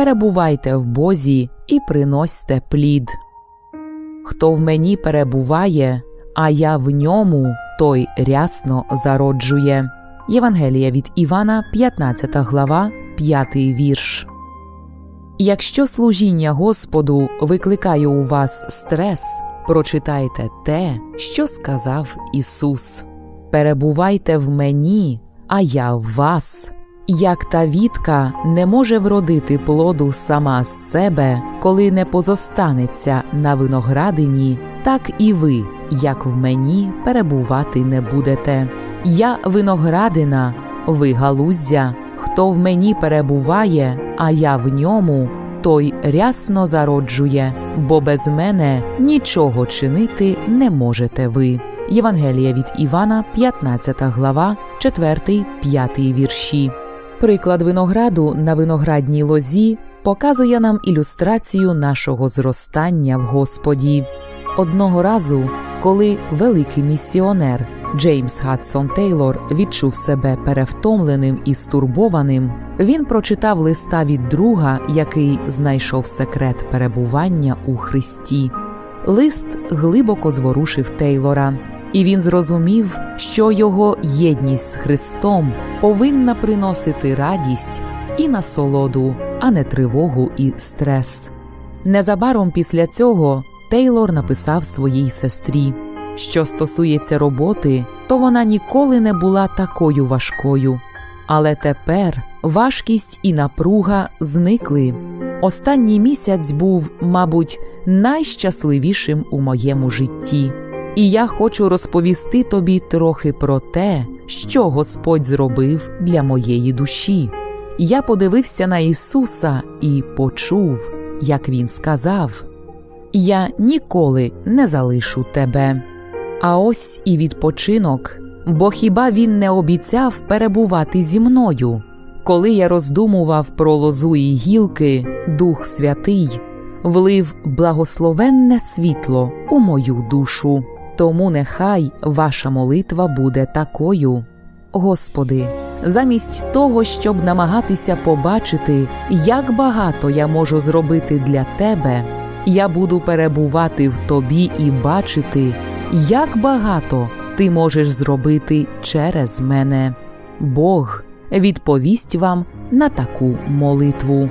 перебувайте в Бозі і приносьте плід. Хто в мені перебуває, а я в ньому, той рясно зароджує. Євангелія від Івана, 15 глава, 5 вірш. Якщо служіння Господу викликає у вас стрес, прочитайте те, що сказав Ісус. Перебувайте в мені, а я в вас. Як та вітка не може вродити плоду сама з себе, коли не позостанеться на виноградині, так і ви, як в мені, перебувати не будете. Я виноградина, ви галуздя, хто в мені перебуває, а я в ньому, той рясно зароджує, бо без мене нічого чинити не можете ви. Євангелія від Івана, 15 глава, 4, 5 вірші. Приклад винограду на виноградній лозі показує нам ілюстрацію нашого зростання в Господі. Одного разу, коли великий місіонер Джеймс Гадсон Тейлор відчув себе перевтомленим і стурбованим, він прочитав листа від друга, який знайшов секрет перебування у Христі. Лист глибоко зворушив Тейлора, і він зрозумів, що його єдність з Христом повинна приносити радість і насолоду, а не тривогу і стрес. Незабаром після цього Тейлор написав своїй сестрі. Що стосується роботи, то вона ніколи не була такою важкою. Але тепер важкість і напруга зникли. Останній місяць був, мабуть, найщасливішим у моєму житті. І я хочу розповісти тобі трохи про те, що Господь зробив для моєї душі. Я подивився на Ісуса і почув, як Він сказав: Я ніколи не залишу тебе. А ось і відпочинок, бо хіба він не обіцяв перебувати зі мною? Коли я роздумував про лозу і гілки, Дух Святий влив благословенне світло у мою душу. Тому нехай ваша молитва буде такою. Господи, замість того, щоб намагатися побачити, як багато я можу зробити для Тебе, я буду перебувати в Тобі і бачити, як багато Ти можеш зробити через мене. Бог відповість вам на таку молитву.